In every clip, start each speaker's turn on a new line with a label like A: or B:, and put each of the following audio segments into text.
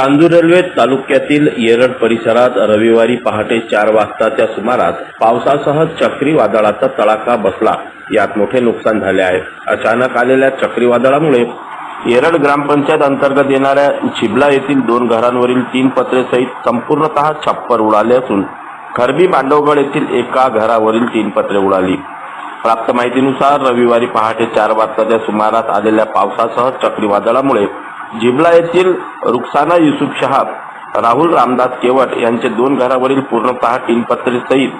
A: Chandur railway तालुक्यातील येरड परिसरात रविवारी पहाटे चार वाजताच्या सुमारास पावसासह चक्रीवादळाचा तडाखा बसला. यात मोठे नुकसान झाले आहे. अचानक आलेल्या चक्रीवादळामुळे येरड ग्रामपंचायत अंतर्गत येणाऱ्या चिबला येथील दोन घरांवरील तीन पत्रे सहित संपूर्णतः छप्पर उडाले असून खरबी मांडवगड येथील एका घरावरील तीन पत्रे उडाली. प्राप्त माहितीनुसार रविवारी पहाटे चार वाजताच्या सुमारास आलेल्या पावसासह चक्रीवादळामुळे जिबला येथील रुखसाना युसुफ शहाब राहुल रामदास केवट यांचे दोन घरावरील पूर्णतः टीनपत्रे सहित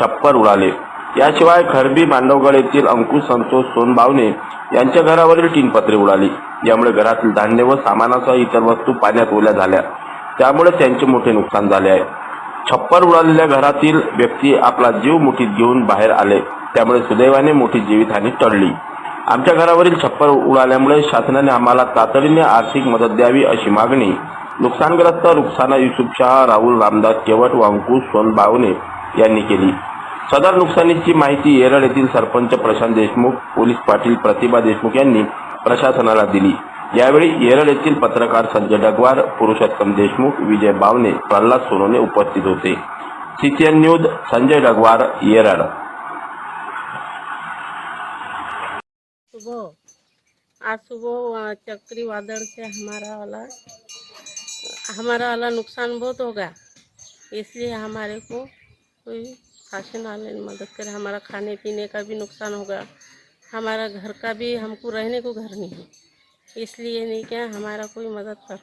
A: छप्पर उडाले. याशिवाय खरबी मांडवगड येथील अंकुश संतोष सोनबावणे यांच्या घरावरील टीनपत्रे उडाली. यामुळे घरातील धान्य व सामानासह इतर वस्तू पाण्यात ओल्या झाल्या. त्यामुळे त्यांचे मोठे नुकसान झाले आहे. छप्पर उडालेल्या घरातील व्यक्ती आपला जीव मुठीत घेऊन बाहेर आले. त्यामुळे सुदैवाने मोठी जीवितहानी टळली. आमच्या घरावरील छप्पर उडाल्यामुळे शासनाने आम्हाला तातडीने आर्थिक मदत द्यावी अशी मागणी. नुकसानग्रस्त रुखसाना युसुफ शाह राहुल रामदास केवट व अंकुश सोनबावणे यांनी केली. सदर नुकसानीची माहिती येरळ येथील सरपंच प्रशांत देशमुख पोलीस पाटील प्रतिभा देशमुख यांनी प्रशासनाला दिली. यावेळी येरळ येथील पत्रकार संजय डगवार पुरुषोत्तम देशमुख विजय बावणे प्रल्हाद सोनवणे उपस्थित होते. CCN news Sanjay Dagwar Yeral.
B: सुबह, आज सुबह चक्रीवादल से हमारा वाला हमारा वाला नुकसान बहुत हो गया। इसलिए हमारे को कोई राशन वाले मदद करे, हमारा खाने पीने का भी नुकसान होगा हमारा घर का भी, हमको रहने को घर नहीं है। इसलिए नहीं क्या, हमारा कोई मदद कर।